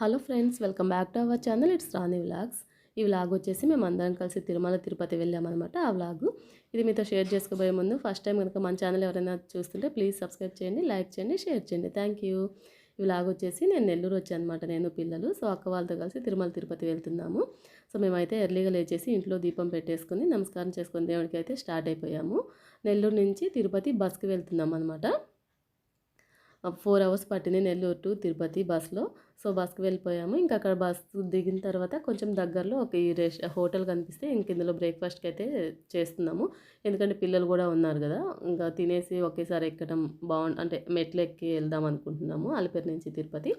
Hello friends welcome back to our channel. It's Rani vlogs. ఈ vlog వచ్చేసి మేము అందరం కలిసి తిరుమల తిరుపతి వెళ్ళామన్నమాట ఆ వ్లాగ్. ఇది మీతో షేర్ చేసుకోబోయే ముందు ఫస్ట్ టైం కనుక మన ఛానల్ ఎవరైనా చూస్తుంటే ప్లీజ్ సబ్స్క్రైబ్ చేయండి లైక్ చేయండి షేర్ చేయండి. థ్యాంక్ యూ ఈ వ్లాగ్ వచ్చేసి నేను నెల్లూరు వచ్చాను అనమాట నేను పిల్లలు. సో అక్క వాళ్ళతో కలిసి తిరుమల తిరుపతి వెళ్తున్నాము. సో మేమైతే ఎర్లీగా లేచేసి ఇంట్లో దీపం పెట్టేసుకుని నమస్కారం చేసుకుని దేవుడికి అయితే స్టార్ట్ అయిపోయాము. నెల్లూరు నుంచి తిరుపతి బస్కి వెళ్తున్నాం అనమాట ఫోర్ అవర్స్ పట్టింది నెల్లూరు టు తిరుపతి బస్లో సో బస్కి వెళ్ళిపోయాము. ఇంకా అక్కడ బస్ దిగిన తర్వాత కొంచెం దగ్గరలో ఒక ఈ రెస్ హోటల్ కనిపిస్తే ఇంక ఇందులో బ్రేక్ఫాస్ట్కి అయితే చేస్తున్నాము. ఎందుకంటే పిల్లలు కూడా ఉన్నారు కదా. ఇంకా తినేసి ఒకేసారి ఎక్కడం బాగుంటు అంటే మెట్లు ఎక్కి వెళ్దాం అనుకుంటున్నాము. అలిపేరు నుంచి తిరుపతి.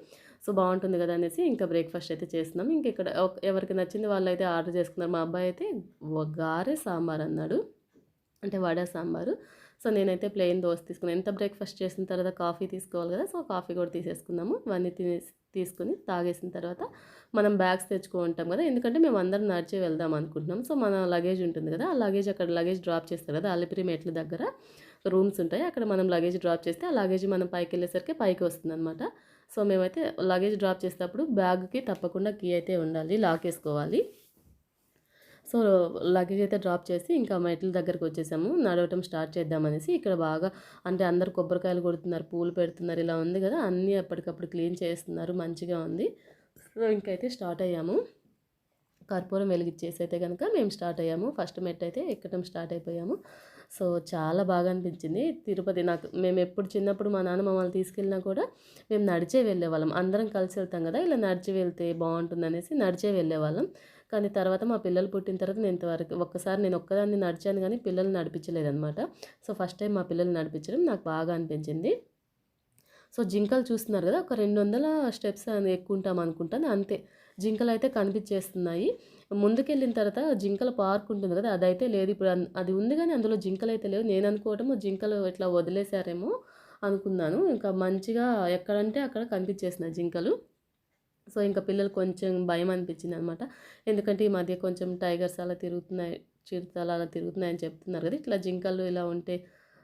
సో బాగుంటుంది కదా అనేసి ఇంకా బ్రేక్ఫాస్ట్ అయితే చేస్తున్నాము. ఇంక ఇక్కడ ఎవరికి నచ్చింది వాళ్ళు అయితే ఆర్డర్ చేసుకున్నారు. మా అబ్బాయి అయితే గారె సాంబార్ అన్నాడు. అంటే వడ సాంబారు. సో నేనైతే ప్లెయిన్ దోశ తీసుకున్నాను ఎంత బ్రేక్ఫాస్ట్ చేసిన తర్వాత కాఫీ తీసుకోవాలి కదా సో కాఫీ కూడా తీసేసుకుందాము. ఇవన్నీ తినేసి తీసుకుని తాగేసిన తర్వాత మనం బ్యాగ్స్ తెచ్చుకుంటాం కదా ఎందుకంటే మేము అందరం నడిచే వెళ్దాం అనుకుంటున్నాం. సో మన లగేజ్ ఉంటుంది కదా ఆ లగేజ్ అక్కడ లగేజ్ డ్రాప్ చేస్తారు కదా అలిపిరి మెట్ల దగ్గర రూమ్స్ ఉంటాయి. అక్కడ మనం లగేజ్ డ్రాప్ చేస్తే ఆ లగేజ్ మనం పైకి వెళ్ళేసరికి పైకి వస్తుందనమాట సో మేమైతే లగేజ్ డ్రాప్ చేసేటప్పుడు బ్యాగ్కి తప్పకుండా కీ అయితే ఉండాలి లాక్ వేసుకోవాలి. సో లగేజ్ అయితే డ్రాప్ చేసి ఇంకా మెట్ల దగ్గరకు వచ్చేసాము. నడవటం స్టార్ట్ చేద్దామనేసి ఇక్కడ బాగా అంటే అందరు కొబ్బరికాయలు కొడుతున్నారు పూలు పెడుతున్నారు ఇలా ఉంది కదా అన్నీ ఎప్పటికప్పుడు క్లీన్ చేస్తున్నారు మంచిగా ఉంది. సో ఇంకైతే స్టార్ట్ అయ్యాము. కర్పూరం వెలిగించేసి అయితే కనుక మేము స్టార్ట్ అయ్యాము. ఫస్ట్ మెట్ అయితే ఎక్కడం స్టార్ట్ అయిపోయాము. సో చాలా బాగా అనిపించింది. తిరుపతి నాకు మేము ఎప్పుడు చిన్నప్పుడు మా నాన్న మమ్మల్ని తీసుకెళ్ళినా కూడా మేము నడిచే వెళ్ళేవాళ్ళం. అందరం కలిసి వెళ్తాం కదా ఇలా నడిచి వెళ్తే బాగుంటుంది అనేసి నడిచే వెళ్ళేవాళ్ళం. కానీ తర్వాత మా పిల్లలు పుట్టిన తర్వాత నేను ఇంతవరకు ఒక్కసారి నేను ఒక్కదాన్ని నడిచాను కానీ పిల్లలు నడిపించలేదన్నమాట. సో ఫస్ట్ టైం మా పిల్లలు నడిపించడం నాకు బాగా అనిపించింది. సో జింకలు చూస్తున్నారు కదా ఒక రెండు వందల స్టెప్స్ అని ఎక్కుంటాం అనుకుంటాను అంతే. జింకలు అయితే కనిపించేస్తున్నాయి. ముందుకెళ్ళిన తర్వాత జింకల పార్క్ ఉంటుంది కదా అదైతే లేదు. ఇప్పుడు అది ఉంది కానీ అందులో జింకలు అయితే లేవు. నేను అనుకోవటం జింకలు ఇట్లా వదిలేశారేమో అనుకున్నాను. ఇంకా మంచిగా ఎక్కడంటే అక్కడ కనిపించేసినాయి జింకలు. సో ఇంకా పిల్లలు కొంచెం భయం అనిపించింది అనమాట ఎందుకంటే ఈ మధ్య కొంచెం టైగర్స్ అలా తిరుగుతున్నాయి చిరుతలు అలా తిరుగుతున్నాయని చెప్తున్నారు కదా ఇట్లా జింకలు ఇలా ఉంటే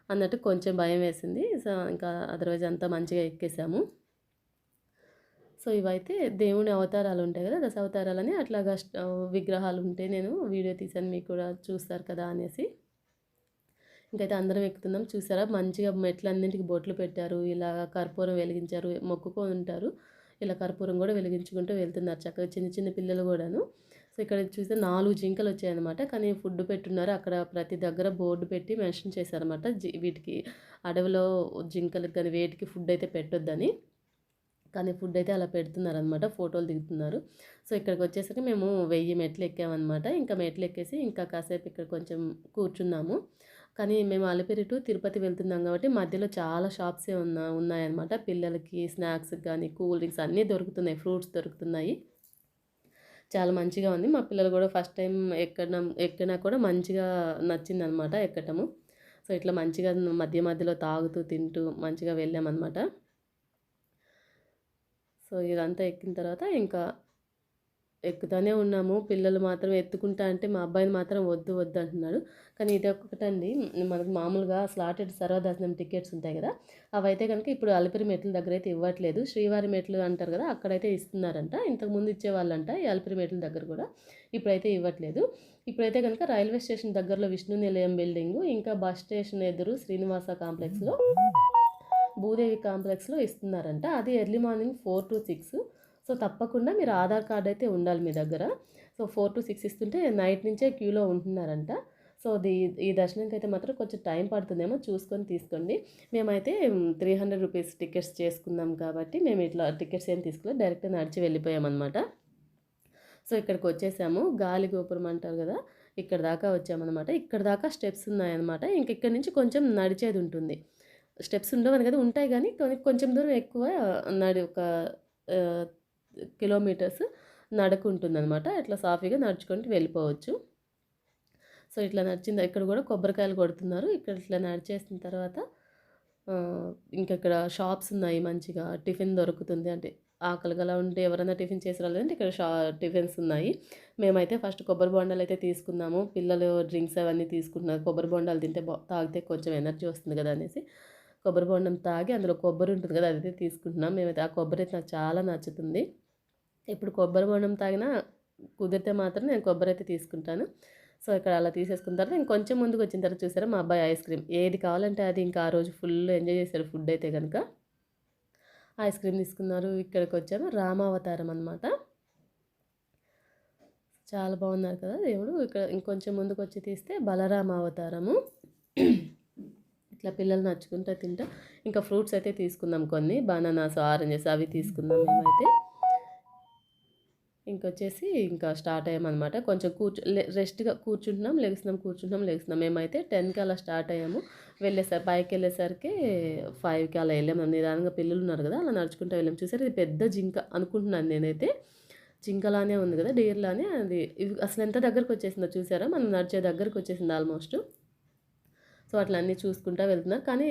అన్నట్టు కొంచెం భయం వేసింది. సో ఇంకా అదర్వైజ్ అంతా మంచిగా ఎక్కేసాము. సో ఇవైతే దేవుని అవతారాలు ఉంటాయి కదా దశ అవతారాలని అట్లాగా విగ్రహాలు ఉంటే నేను వీడియో తీసాను మీకు కూడా చూస్తారు కదా అనేసి. ఇంకైతే అందరం ఎక్కుతున్నాం చూసారా? మంచిగా మెట్లన్నింటికి బొట్లు పెట్టారు ఇలా కర్పూరం వెలిగించారు మొక్కుకొని ఉంటారు. ఇలా కర్పూరం కూడా వెలిగించుకుంటూ వెళ్తున్నారు చక్కగా చిన్న చిన్న పిల్లలు కూడాను. సో ఇక్కడ చూస్తే నాలుగు జింకలు వచ్చాయన్నమాట. కానీ ఫుడ్ పెట్టున్నారు. అక్కడ ప్రతి దగ్గర బోర్డు పెట్టి మెన్షన్ చేశారన్నమాట. జి- వీటికి అడవిలో జింకలకు కానీ వేటికి ఫుడ్ అయితే పెట్టొద్దని. కానీ ఫుడ్ అయితే అలా పెడుతున్నారనమాట ఫోటోలు దిగుతున్నారు. సో ఇక్కడికి వచ్చేసరికి మేము వెయ్యి మెట్లు ఎక్కామన్నమాట. ఇంకా మెట్లు ఎక్కేసి ఇంకా కాసేపు ఇక్కడ కొంచెం కూర్చున్నాము. కానీ మేము అలిపిరి టు తిరుపతి వెళ్తున్నాం కాబట్టి మధ్యలో చాలా షాప్సే ఉన్నా ఉన్నాయన్నమాట. పిల్లలకి స్నాక్స్ కానీ కూల్ డ్రింక్స్ అన్నీ దొరుకుతున్నాయి. ఫ్రూట్స్ దొరుకుతున్నాయి. చాలా మంచిగా ఉంది. మా పిల్లలు కూడా ఫస్ట్ టైం ఎక్కడం ఎక్కినా కూడా మంచిగా నచ్చిందనమాట ఎక్కటము. సో ఇట్లా మంచిగా మధ్య మధ్యలో తాగుతూ తింటూ మంచిగా వెళ్ళామన్నమాట. సో ఇదంతా ఎక్కిన తర్వాత ఇంకా ఎక్కుతానే ఉన్నాము. పిల్లలు మాత్రం ఎత్తుకుంటా అంటే మా అబ్బాయిని మాత్రం వద్దు వద్దు అంటున్నాడు కానీ ఇది ఒకటండి మనకు మామూలుగా స్లాటెడ్ సర్వదర్శనం టికెట్స్ ఉంటాయి కదా అవైతే కనుక ఇప్పుడు అలిపిరి మెట్ల దగ్గర అయితే ఇవ్వట్లేదు. శ్రీవారి మెట్లు అంటారు కదా అక్కడైతే ఇస్తున్నారంట. ఇంతకుముందు ఇచ్చేవాళ్ళంట ఈ అలిపిరి మెట్ల దగ్గర కూడా. ఇప్పుడైతే ఇవ్వట్లేదు. ఇప్పుడైతే కనుక రైల్వే స్టేషన్ దగ్గరలో విష్ణు నిలయం బిల్డింగ్ ఇంకా బస్ స్టేషన్ ఎదురు శ్రీనివాస కాంప్లెక్స్లో భూదేవి కాంప్లెక్స్లో ఇస్తున్నారంట. అది early morning four to six. So తప్పకుండా మీరు ఆధార్ కార్డ్ అయితే ఉండాలి మీ దగ్గర. సో ఫోర్ టు సిక్స్ ఇస్తుంటే నైట్ నుంచే క్యూలో ఉంటున్నారంట. సో ది ఈ దర్శనంకి అయితే మాత్రం కొంచెం టైం పడుతుందేమో చూసుకొని తీసుకోండి. మేమైతే త్రీ హండ్రెడ్ రూపీస్ టికెట్స్ చేసుకున్నాం కాబట్టి మేము ఇట్లా టికెట్స్ ఏం తీసుకోలేదు. డైరెక్ట్ నడిచి వెళ్ళిపోయామన్నమాట. సో ఇక్కడికి వచ్చేసాము. గాలి గోపురం అంటారు కదా ఇక్కడ దాకా వచ్చామన్నమాట. ఇక్కడ దాకా స్టెప్స్ ఉన్నాయన్నమాట. ఇంకా ఇక్కడ నుంచి కొంచెం నడిచేది ఉంటుంది. స్టెప్స్ ఉండవని కదా ఉంటాయి కానీ కొంచెం దూరం ఎక్కువ నడి ఒక కిలోమీటర్స్ నడక ఉంటుందన్నమాట ఇట్లా సాఫీగా నడుచుకుంటూ వెళ్ళిపోవచ్చు. సో ఇట్లా నడిచింది. ఇక్కడ కూడా కొబ్బరికాయలు కొడుతున్నారు. ఇక్కడ ఇట్లా నడిచేసిన తర్వాత ఆ, ఇంకా ఇక్కడ షాప్స్ ఉన్నాయి మంచిగా. టిఫిన్ దొరుకుతుంది. అంటే ఆకలిగలా ఉంటే ఎవరైనా టిఫిన్ చేసి రాలేదంటే ఇక్కడ షా టిఫిన్స్ ఉన్నాయి. మేమైతే ఫస్ట్ కొబ్బరి బొండాలు అయితే తీసుకున్నాము. పిల్లలు డ్రింక్స్ అవన్నీ తీసుకుంటున్నారు. కొబ్బరి బొండాలు తింటే తాగితే కొంచెం ఎనర్జీ వస్తుంది కదా అనేసి. కొబ్బరి బొండం తాగి అందులో కొబ్బరి ఉంటుంది కదా అదైతే తీసుకుంటున్నాం. మేమైతే ఆ కొబ్బరి అయితే నాకు చాలా నచ్చుతుంది. ఇప్పుడు కొబ్బరి బొండం తాగినా కుదిరితే మాత్రం నేను కొబ్బరి అయితే తీసుకుంటాను. సో ఇక్కడ అలా తీసేసుకున్న తర్వాత ఇంకొంచెం ముందుకు వచ్చిన తర్వాత చూసారా మా అబ్బాయి ఐస్ క్రీమ్. ఏది కావాలంటే అది ఇంకా ఆ రోజు ఫుల్ ఎంజాయ్ చేశారు ఫుడ్ అయితే కనుక. ఐస్ క్రీమ్ తీసుకున్నారు. ఇక్కడికి వచ్చాము. రామావతారం అనమాట చాలా బాగున్నారు కదా దేవుడు. ఇక్కడ ఇంకొంచెం ముందుకు వచ్చి తీస్తే బలరామ అవతారము. ఇట్లా పిల్లలు నచ్చుకుంటా తింటా. ఇంకా ఫ్రూట్స్ అయితే తీసుకుందాం కొన్ని. బనానాస్ ఆరెంజెస్ అవి తీసుకుందాం మేమైతే. ఇంకొచ్చేసి ఇంకా స్టార్ట్ అయ్యామన్నమాట. కొంచెం కూర్చో రెస్ట్గా కూర్చుంటున్నాం లెగుస్తున్నాం కూర్చుంటున్నాం లెగుస్తున్నాం. మేమైతే టెన్కి అలా స్టార్ట్ అయ్యాము. వెళ్ళేసరి పైకి వెళ్ళేసరికి ఫైవ్కి అలా వెళ్ళాము నిదానంగా పిల్లలు ఉన్నారు కదా అలా నడుచుకుంటూ వెళ్ళాము చూసారు ఇది పెద్ద జింక అనుకుంటున్నాను నేనైతే. జింకలానే ఉంది కదా డేర్లానే అది. అసలు ఎంత దగ్గరకు వచ్చేసిందో చూసారా? మనం నడిచే దగ్గరకు వచ్చేసింది ఆల్మోస్ట్. సో అట్లా అన్నీ చూసుకుంటా వెళ్తున్నాం. కానీ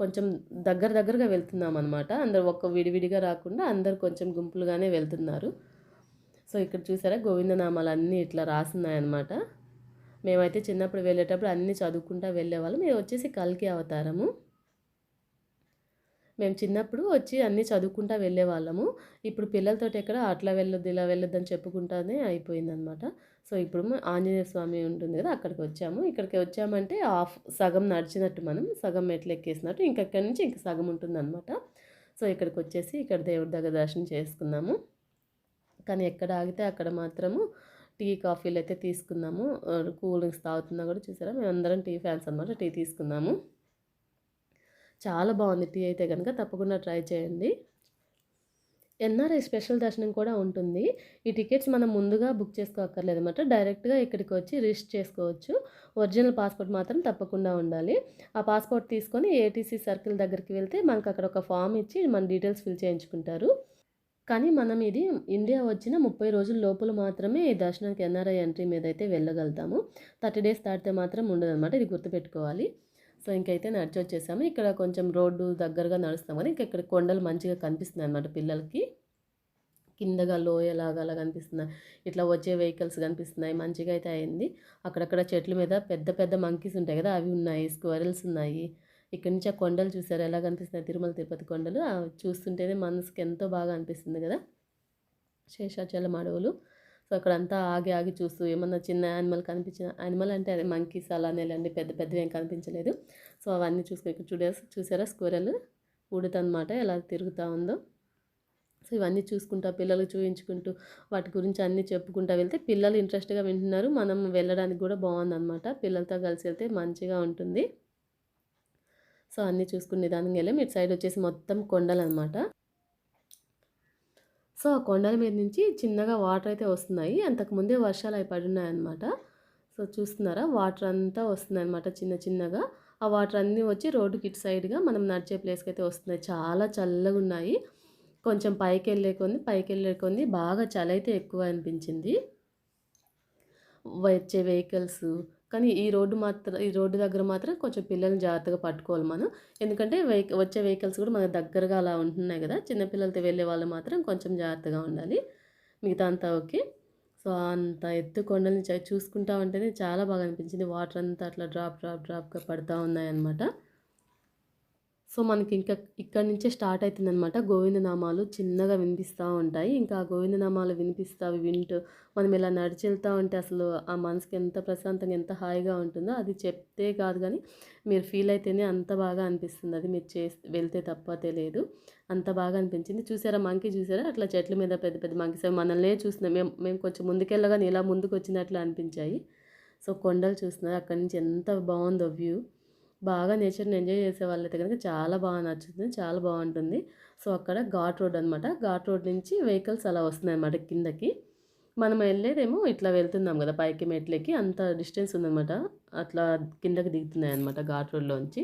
కొంచెం దగ్గర దగ్గరగా వెళ్తున్నాం అనమాట అందరు ఒక్క విడివిడిగా రాకుండా అందరు కొంచెం గుంపులుగానే వెళ్తున్నారు. సో ఇక్కడ చూసారా గోవిందనామాలు అన్నీ ఇట్లా రాసున్నాయన్నమాట. మేమైతే చిన్నప్పుడు వెళ్ళేటప్పుడు అన్నీ చదువుకుంటా వెళ్ళేవాళ్ళం. మేము వచ్చేసి కల్కి అవతారము. మేము చిన్నప్పుడు వచ్చి అన్నీ చదువుకుంటా వెళ్ళేవాళ్ళము. ఇప్పుడు పిల్లలతో ఎక్కడ అట్లా వెళ్ళొద్దు ఇలా వెళ్ళొద్దు అని చెప్పుకుంటానే అయిపోయిందనమాట సో ఇప్పుడు ఆంజనేయ స్వామి ఉంటుంది కదా అక్కడికి వచ్చాము. ఇక్కడికి వచ్చామంటే ఆఫ్ సగం నడిచినట్టు మనం సగం మెట్లు ఎక్కేసినట్టు ఇంకక్కడి నుంచి ఇంక సగం ఉంటుందన్నమాట. సో ఇక్కడికి వచ్చేసి ఇక్కడ దేవుడి దగ్గర దర్శనం చేసుకున్నాము. కానీ ఎక్కడ ఆగితే అక్కడ మాత్రము టీ కాఫీలు అయితే తీసుకున్నాము కూల్ డ్రింక్స్ తాగుతున్నా కూడా చూసారా? మేము అందరం టీ ఫ్యాన్స్ అనమాట టీ తీసుకున్నాము చాలా బాగుంది టీ అయితే కనుక తప్పకుండా ట్రై చేయండి. ఎన్ఆర్ఐ స్పెషల్ దర్శనం కూడా ఉంటుంది. ఈ టికెట్స్ మనం ముందుగా బుక్ చేసుకోక్కర్లేదు అనమాట డైరెక్ట్గా ఇక్కడికి వచ్చి రిజిస్టర్ చేసుకోవచ్చు. ఒరిజినల్ పాస్పోర్ట్ మాత్రం తప్పకుండా ఉండాలి. ఆ పాస్పోర్ట్ తీసుకొని ఏటీసీ సర్కిల్ దగ్గరికి వెళ్తే మనకు అక్కడ ఒక ఫామ్ ఇచ్చి మన డీటెయిల్స్ ఫిల్ చేయించుకుంటారు. కానీ మనం ఇది ఇండియా వచ్చిన ముప్పై రోజుల లోపల మాత్రమే ఈ దర్శనానికి ఎన్ఆర్ఐ ఎంట్రీ మీద అయితే వెళ్ళగలుగుతాము. థర్టీ డేస్ దాటితే మాత్రం ఉండదన్నమాట ఇది గుర్తుపెట్టుకోవాలి. సో ఇంకైతే నడిచి వచ్చేసాము ఇక్కడ కొంచెం రోడ్డు దగ్గరగా నడుస్తాం కానీ ఇంకా ఇక్కడ కొండలు మంచిగా కనిపిస్తున్నాయి అనమాట పిల్లలకి. కిందగా లోయలాగా అలా కనిపిస్తున్నాయి. ఇట్లా వచ్చే వెహికల్స్ కనిపిస్తున్నాయి మంచిగా అయితే అయింది. అక్కడక్కడ చెట్ల మీద పెద్ద పెద్ద మంకీస్ ఉంటాయి కదా అవి ఉన్నాయి స్క్వరల్స్ ఉన్నాయి. ఇక్కడి నుంచి ఆ కొండలు చూసారు. ఎలా కనిపిస్తున్నాయి తిరుమల తిరుపతి కొండలు. చూస్తుంటేనే మనసుకి ఎంతో బాగా అనిపిస్తుంది కదా? శేషాచలం అడవులు సో అక్కడంతా ఆగి ఆగి చూస్తూ ఏమన్నా చిన్న యానిమల్ కనిపించిన యానిమల్ అంటే అదే మంకీస్ అలానే లేండి పెద్ద పెద్దవి ఏం కనిపించలేదు. సో అవన్నీ చూసుకో ఇక్కడ చూడే చూసారా స్క్వెరల్? ఉడుతనమాట ఎలా తిరుగుతూ ఉందో. సో ఇవన్నీ చూసుకుంటా పిల్లలు చూపించుకుంటూ వాటి గురించి అన్నీ చెప్పుకుంటూ వెళ్తే పిల్లలు ఇంట్రెస్ట్గా వింటున్నారు. మనం వెళ్ళడానికి కూడా బాగుందన్నమాట. పిల్లలతో కలిసి వెళ్తే మంచిగా ఉంటుంది. సో అన్నీ చూసుకునే దానికి వెళ్ళాం ఇటు సైడ్ వచ్చేసి మొత్తం కొండలు అనమాట సో ఆ కొండల మీద నుంచి చిన్నగా వాటర్ అయితే వస్తున్నాయి. అంతకుముందే వర్షాలు అవి పడున్నాయన్నమాట. సో చూస్తున్నారా? వాటర్ అంతా వస్తుంది అనమాట చిన్న చిన్నగా. ఆ వాటర్ అన్నీ వచ్చి రోడ్డుకి ఇటు సైడ్గా మనం నడిచే ప్లేస్కి అయితే వస్తున్నాయి. చాలా చల్లగా ఉన్నాయి. కొంచెం పైకి వెళ్ళే కొంది పైకి వెళ్ళే కొంది బాగా చలి అయితే ఎక్కువ అనిపించింది. వచ్చే వెహికల్స్ కానీ ఈ రోడ్డు మాత్రం ఈ రోడ్డు దగ్గర మాత్రం కొంచెం పిల్లల్ని జాగ్రత్తగా పట్టుకోవాలి మనం. ఎందుకంటే వెహిక వచ్చే వెహికల్స్ కూడా మన దగ్గరగా అలా ఉంటున్నాయి కదా. చిన్నపిల్లలతో వెళ్ళే వాళ్ళు మాత్రం కొంచెం జాగ్రత్తగా ఉండాలి. మిగతా అంతా ఓకే. సో అంత ఎత్తు కొండల్ని చూసుకుంటా ఉంటేనే చాలా బాగా అనిపించింది. వాటర్ అంతా అట్లా డ్రాప్ డ్రాప్ డ్రాప్గా పడుతూ ఉన్నాయన్నమాట. సో మనకి ఇంకా ఇక్కడ నుంచే స్టార్ట్ అవుతుందనమాట గోవిందనామాలు చిన్నగా వినిపిస్తూ ఉంటాయి. ఇంకా ఆ గోవిందనామాలు వినిపిస్తా వింటూ మనం ఇలా నడిచి వెళ్తూ ఉంటే అసలు ఆ మనసుకి ఎంత ప్రశాంతంగా ఎంత హాయిగా ఉంటుందో అది చెప్తే కాదు కానీ మీరు ఫీల్ అయితేనే అంత బాగా అనిపిస్తుంది. అది మీరు చే వెళ్తే తప్ప తెలియదు. అంత బాగా అనిపించింది. చూసారా మంకీ చూసారా? అట్లా చెట్ల మీద పెద్ద పెద్ద మంకీస్ మనల్నే చూస్తున్నాం మేము మేము కొంచెం ముందుకెళ్ళగానే ఇలా ముందుకు వచ్చినట్లు అనిపించాయి. సో కొండలు చూస్తున్నారు. అక్కడి నుంచి ఎంత బాగుందో వ్యూ. బాగా నేచర్ని ఎంజాయ్ చేసే వాళ్ళైతే కనుక చాలా బాగా నచ్చుతుంది చాలా బాగుంటుంది. సో అక్కడ ఘాట్ రోడ్ అనమాట ఘాట్ రోడ్ నుంచి వెహికల్స్ అలా వస్తున్నాయి అన్నమాట కిందకి. మనం వెళ్ళేదేమో ఇట్లా వెళ్తున్నాం కదా పైకి మెట్లకి అంత డిస్టెన్స్ ఉందన్నమాట. అట్లా కిందకి దిగుతున్నాయి అనమాట ఘాట్ రోడ్లోంచి.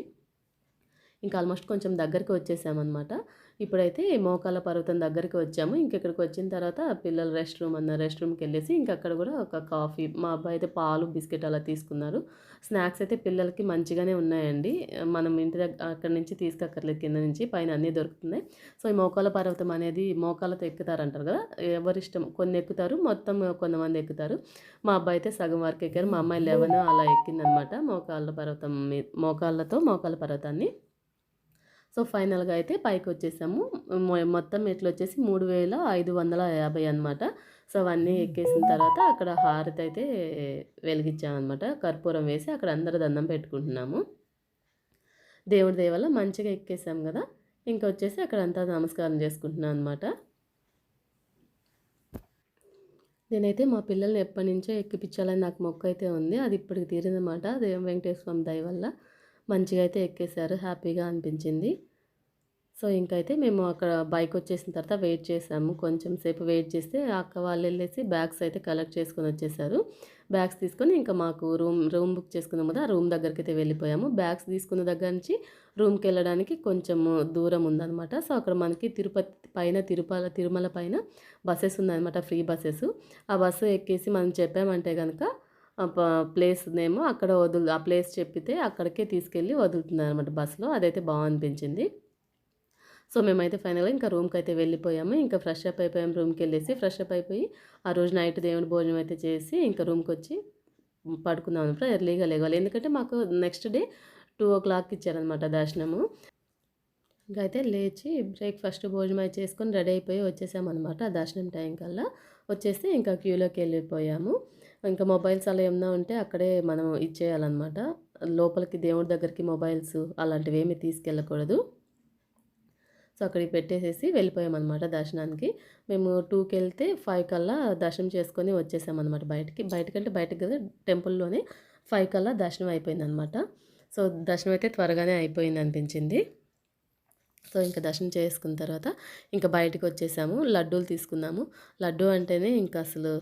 ఇంకా ఆల్మోస్ట్ కొంచెం దగ్గరికి వచ్చేసామన్నమాట. ఇప్పుడైతే మోకాల పర్వతం దగ్గరికి వచ్చాము. ఇంకెక్కడికి వచ్చిన తర్వాత పిల్లలు రెస్ట్ రూమ్ అన్న రెస్ట్ రూమ్కి వెళ్ళేసి ఇంకక్కడ కూడా ఒక కాఫీ మా అబ్బాయి అయితే పాలు బిస్కెట్ అలా తీసుకున్నారు. స్నాక్స్ అయితే పిల్లలకి మంచిగానే ఉన్నాయండి. మనం ఇంటి దగ్గర అక్కడి నుంచి తీసుకక్కర్లేదు కింద నుంచి పైన అన్నీ దొరుకుతున్నాయి. సో ఈ మోకాల పర్వతం అనేది మోకాలతో ఎక్కుతారంటారు కదా ఎవరిష్టం? కొన్ని ఎక్కుతారు మొత్తం కొంతమంది ఎక్కుతారు. మా అబ్బాయి అయితే సగం వరకు ఎక్కారు. మా అమ్మాయి లెవెన్ అలా ఎక్కిందనమాట. మోకాళ్ళ పర్వతం మోకాళ్ళతో మోకాల పర్వతాన్ని. సో ఫైనల్గా అయితే పైకి వచ్చేసాము మొత్తం ఎట్లా వచ్చేసి మూడు వేల ఐదు వందల యాభై అనమాట సో అవన్నీ ఎక్కేసిన తర్వాత అక్కడ హారతి అయితే వెలిగించామన్నమాట. కర్పూరం వేసి అక్కడ అందరూ దండం పెట్టుకుంటున్నాము. దేవుడి దేవల్ల మంచిగా ఎక్కేసాం కదా. ఇంకా వచ్చేసి అక్కడ అంతా నమస్కారం చేసుకుంటున్నాను అనమాట నేనైతే మా పిల్లల్ని ఎప్పటి నుంచో ఎక్కిపించాలని నాకు మొక్క అయితే ఉంది. అది ఇప్పటికి తీరిందన్నమాట. దేవం వెంకటేశ్వర స్వామి దయ వల్ల. మంచిగా అయితే ఎక్కేశారు హ్యాపీగా అనిపించింది. సో ఇంకైతే మేము అక్కడ బైక్ వచ్చేసిన తర్వాత వెయిట్ చేసాము. కొంచెం సేపు వెయిట్ చేస్తే అక్క వాళ్ళు వెళ్ళేసి బ్యాగ్స్ అయితే కలెక్ట్ చేసుకొని వచ్చేసారు. బ్యాగ్స్ తీసుకొని ఇంకా మాకు రూమ్ రూమ్ బుక్ చేసుకున్నాం కదా ఆ రూమ్ దగ్గరికి అయితే వెళ్ళిపోయాము. బ్యాగ్స్ తీసుకున్న దగ్గర నుంచి రూమ్కి వెళ్ళడానికి కొంచెం దూరం ఉందన్నమాట. సో అక్కడ మనకి తిరుపతి పైన తిరుపల తిరుమల పైన బస్సెస్ ఉందన్నమాట ఫ్రీ బస్సెస్. ఆ బస్సు ఎక్కేసి మనం చెప్పామంటే కనుక ప్లేస్ నేమో అక్కడ వదులు ఆ ప్లేస్ చెప్పితే అక్కడికే తీసుకెళ్ళి వదులుతున్నారు అనమాట బస్సులో. అదైతే బాగా అనిపించింది సో మేమైతే ఫైనల్గా ఇంకా రూమ్కి అయితే వెళ్ళిపోయాము. ఇంకా ఫ్రెష్ అప్ అయిపోయాము రూమ్కి వెళ్ళేసి ఫ్రెష్ అప్ అయిపోయి ఆ రోజు నైట్ దేవుని భోజనం అయితే చేసి ఇంకా రూమ్కి వచ్చి పడుకుందాం అనమాట ఎర్లీగా లేవాలి. ఎందుకంటే మాకు నెక్స్ట్ డే టూ ఓ క్లాక్కి ఇచ్చారనమాట దర్శనము. ఇంకా అయితే లేచి బ్రేక్ఫాస్ట్ భోజనం అయితే చేసుకొని రెడీ అయిపోయి వచ్చేసామన్నమాట ఆ దర్శనం టైం కల్లా. వచ్చేసి ఇంకా క్యూలోకి వెళ్ళిపోయాము. ఇంకా మొబైల్స్ అలా ఏమన్నా ఉంటే అక్కడే మనం ఇచ్చేయాలన్నమాట. లోపలికి దేవుడి దగ్గరికి మొబైల్స్ అలాంటివి ఏమీ తీసుకెళ్ళకూడదు. సో అక్కడికి పెట్టేసేసి వెళ్ళిపోయామన్నమాట దర్శనానికి. మేము టూకి వెళ్తే ఫైవ్ కల్లా దర్శనం చేసుకొని వచ్చేసామన్నమాట బయటికి. బయటకంటే బయటకు కదా టెంపుల్లోనే ఫైవ్ కల్లా దర్శనం అయిపోయిందనమాట సో దర్శనం అయితే త్వరగానే అయిపోయింది అనిపించింది. సో ఇంకా దర్శనం చేసుకున్న తర్వాత ఇంకా బయటకు వచ్చేసాము. లడ్డూలు తీసుకున్నాము. లడ్డు అంటేనే ఇంకా అసలు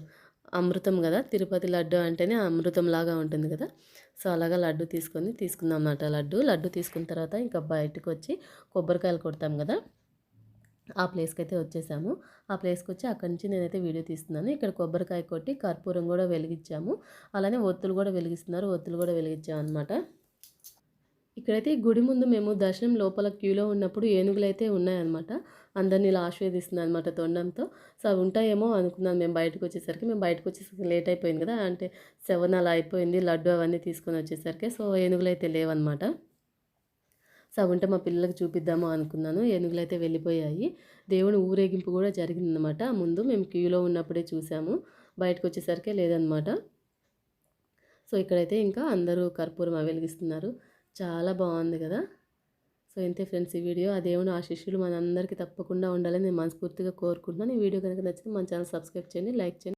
అమృతం కదా? తిరుపతి లడ్డు అంటేనే అమృతం లాగా ఉంటుంది కదా? సో అలాగా లడ్డు తీసుకొని తీసుకుందాం అన్నమాట లడ్డు. లడ్డు తీసుకున్న తర్వాత ఇంకా బయటకు వచ్చి కొబ్బరికాయలు కొడతాం కదా? ఆ ప్లేస్కి అయితే వచ్చేసాము. ఆ ప్లేస్కి వచ్చి అక్కడి నుంచి నేనైతే వీడియో తీస్తున్నాను. ఇక్కడ కొబ్బరికాయ కొట్టి కర్పూరం కూడా వెలిగించాము. అలానే ఒత్తులు కూడా వెలిగిస్తున్నారు. ఒత్తులు కూడా వెలిగించాము అనమాట ఇక్కడైతే గుడి ముందు మేము దర్శనం లోపల క్యూలో ఉన్నప్పుడు ఏనుగులు అయితే ఉన్నాయన్నమాట. అందరినీ ఇలా ఆశీర్వదిస్తున్నాయి అనమాట తొండంతో. సో అవి ఉంటాయేమో అనుకున్నాను మేము బయటకు వచ్చేసరికి. మేము బయటకు వచ్చేసరికి లేట్ అయిపోయింది కదా అంటే సెవెన్ అలా అయిపోయింది లడ్డు అవన్నీ తీసుకొని వచ్చేసరికి. సో ఏనుగులు అయితే లేవన్నమాట. సో అవి ఉంటే మా పిల్లలకు చూపిద్దాము అనుకున్నాను. ఏనుగులు అయితే వెళ్ళిపోయాయి. దేవుని ఊరేగింపు కూడా జరిగిందనమాట ముందు మేము క్యూలో ఉన్నప్పుడే చూసాము. బయటకు వచ్చేసరికి లేదనమాట సో ఇక్కడైతే ఇంకా అందరూ కర్పూరం వెలిగిస్తున్నారు. చాలా బాగుంది కదా. సో ఇంతే ఫ్రెండ్స్ ఈ వీడియో. ఆ దేవుని ఆశీస్సులు మనందరికీ తప్పకుండా ఉండాలని నేను మనస్ఫూర్తిగా కోరుకుంటున్నాను. ఈ వీడియో కనుక నచ్చితే మన ఛానల్ సబ్స్క్రైబ్ చేయండి లైక్ చేయండి.